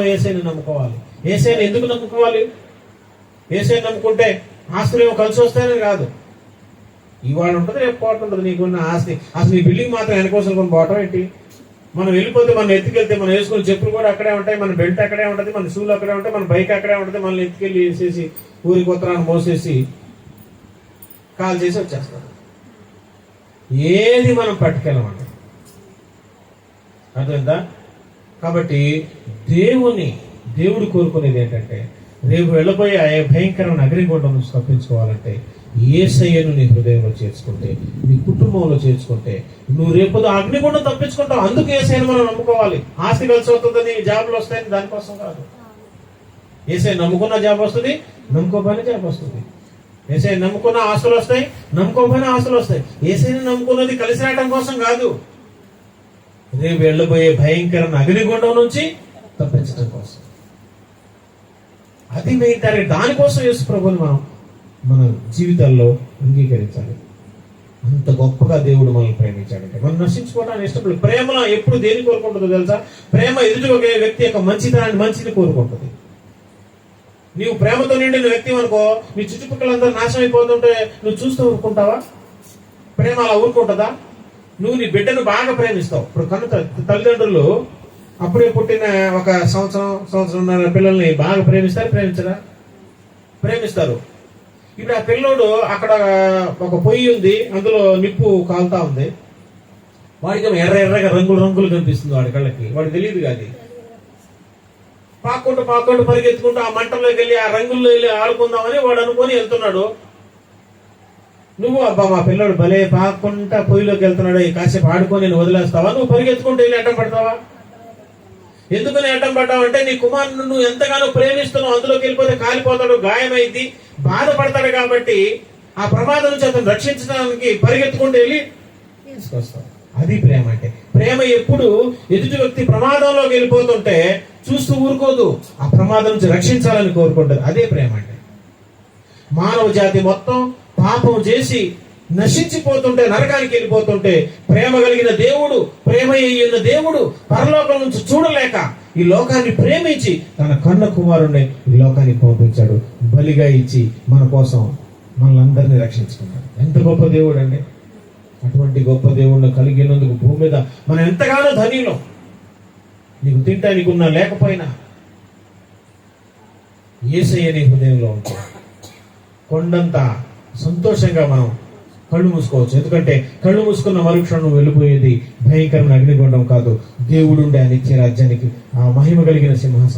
ఏసైని నమ్ముకోవాలి. ఏసైని ఎందుకు నమ్ముకోవాలి? ఏసైని నమ్ముకుంటే ఆస్తులు ఏమో కలిసి వస్తాయని కాదు. ఇవాళ ఉంటుంది రేపు పోవటం ఉంటుంది. నీకున్న ఆస్తి. అసలు నీ బిల్డింగ్ మాత్రం వెనకోసం కొన్ని పోవటం ఏంటి? మనం వెళ్ళిపోతే మనం ఎత్తుకెళ్తే మనం వేసుకున్న చెప్పులు కూడా అక్కడే ఉంటాయి. మన బెల్ట్ అక్కడే ఉంటుంది మన షూలు అక్కడే ఉంటాయి మన బైక్ అక్కడే ఉంటుంది. మనల్ని ఎత్తుకెళ్ళి వేసేసి ఊరి కొత్తరాన్ని మోసేసి కాల్ చేసి వచ్చేస్తారు. ఏది మనం పట్టుకెళ్ళమంట అర్థమైందా? కాబట్టి దేవుని దేవుడు కోరుకునేది ఏంటంటే రేపు వెళ్ళబోయే ఆ భయంకరమైన అగ్నిగుండం నుంచి తప్పించుకోవాలంటే ఏసయ్యను నీ హృదయంలో చేర్చుకుంటే నీ కుటుంబంలో చేర్చుకుంటే నువ్వు రేపు అగ్నిగుండం తప్పించుకుంటావు. అందుకు ఏసైను మనం నమ్ముకోవాలి. ఆస్తి కలిసి వస్తుందని జాబులు వస్తాయని దానికోసం కాదు. ఏసై నమ్ముకున్న జాబ్ వస్తుంది నమ్ముకోపోయిన జాబ్ వస్తుంది. ఏసై నమ్ముకున్న ఆస్తులు వస్తాయి నమ్ముకోపోయిన ఆస్తులు వస్తాయి. ఏసైని నమ్ముకున్నది కలిసి రావడం కోసం కాదు. రేపు వెళ్ళబోయే భయంకరమైన అగ్నిగుండం నుంచి తప్పించడం కోసం. అది మీ టార్గెట్ దానికోసం యేసు ప్రభుని మనం మన జీవితాల్లో అంగీకరించాలి. అంత గొప్పగా దేవుడు మనల్ని ప్రేమించాడంటే మనం నశించుకోవడానికి ఇష్టపడు ప్రేమ ఎప్పుడు దేని కోరుకుంటుందో తెలుసా? ప్రేమ ఎదుటి ఒక వ్యక్తి యొక్క మంచితనాన్ని మంచిని కోరుకుంటుంది. నీవు ప్రేమతో నిండిన వ్యక్తి అనుకో నీ చుట్టుపక్కలందరూ నాశనం అయిపోతుంటే నువ్వు చూస్తూ ఊరుకుంటావా? ప్రేమ అలా ఊరుకుంటుందా? నువ్వు నీ బిడ్డను బాగా ప్రేమిస్తావు. ఇప్పుడు కను తల్లిదండ్రులు అప్పుడే పుట్టిన ఒక సంవత్సరం సంవత్సరం పిల్లల్ని బాగా ప్రేమిస్తారు ప్రేమించరా? ప్రేమిస్తారు. ఇప్పుడు ఆ పిల్లోడు అక్కడ ఒక పొయ్యి ఉంది అందులో నిప్పు కాలుతా ఉంది. వాడికి ఎర్ర ఎర్రగా రంగులు రంగులు కనిపిస్తుంది వాడి కళ్ళకి. వాడు తెలియదు కాదు పాక్కుంటూ పాక్కుంటూ పరిగెత్తుకుంటూ ఆ మంటల్లోకి వెళ్ళి ఆ రంగుల్లో వెళ్ళి ఆడుకుందామని వాడు అనుకొని వెళ్తున్నాడు. నువ్వు అబ్బా మా పిల్లడు భలే పాకుండా పొయ్యిలోకి వెళ్తున్నాడు ఈ కాసేపు ఆడుకొని నేను వదిలేస్తావా? నువ్వు పరిగెత్తుకుంటే వెళ్ళి అడ్డం పడతావా? ఎందుకని అడ్డం పడ్డావు అంటే నీ కుమారుని నువ్వు ఎంతగానో ప్రేమిస్తున్నావు అందులోకి వెళ్ళిపోతే కాలిపోతాడు గాయమైంది బాధపడతాడు కాబట్టి ఆ ప్రమాదం నుంచి అతను రక్షించడానికి పరిగెత్తుకుంటూ వెళ్ళి తీసుకొస్తావు. అది ప్రేమ అంటే. ప్రేమ ఎప్పుడు ఎదుటి వ్యక్తి ప్రమాదంలోకి వెళ్ళిపోతుంటే చూస్తూ ఊరుకోదు ఆ ప్రమాదం నుంచి రక్షించాలని కోరుకుంటుంది. అదే ప్రేమ అంటే. మానవ జాతి మొత్తం పాపం చేసి నశించిపోతుంటే నరకానికి వెళ్ళిపోతుంటే ప్రేమ కలిగిన దేవుడు ప్రేమ అయిన దేవుడు పరలోకం నుంచి చూడలేక ఈ లోకాన్ని ప్రేమించి తన కన్న కుమారుణ్ణి ఈ లోకానికి పంపించాడు. బలిగా ఇచ్చి మన కోసం మనల్ని రక్షించుకున్నాడు. ఎంత గొప్ప దేవుడు అండి అటువంటి గొప్ప దేవుణ్ణి కలిగినందుకు భూమి మీద మనం ఎంతగానో ధనిలో నీకు తింటానికి ఉన్నా లేకపోయినా ఏసయ్య నీ హృదయంలో ఉంటుంది. కొండంత సంతోషంగా మనం కళ్ళు మూసుకోవచ్చు. ఎందుకంటే కళ్ళు మూసుకున్న మరుక్షణం వెళ్ళిపోయేది భయంకరమైన అగ్నిగుండం కాదు. దేవుడుండే ఆ నిత్య రాజ్యానికి ఆ మహిమ కలిగిన సింహాసనం.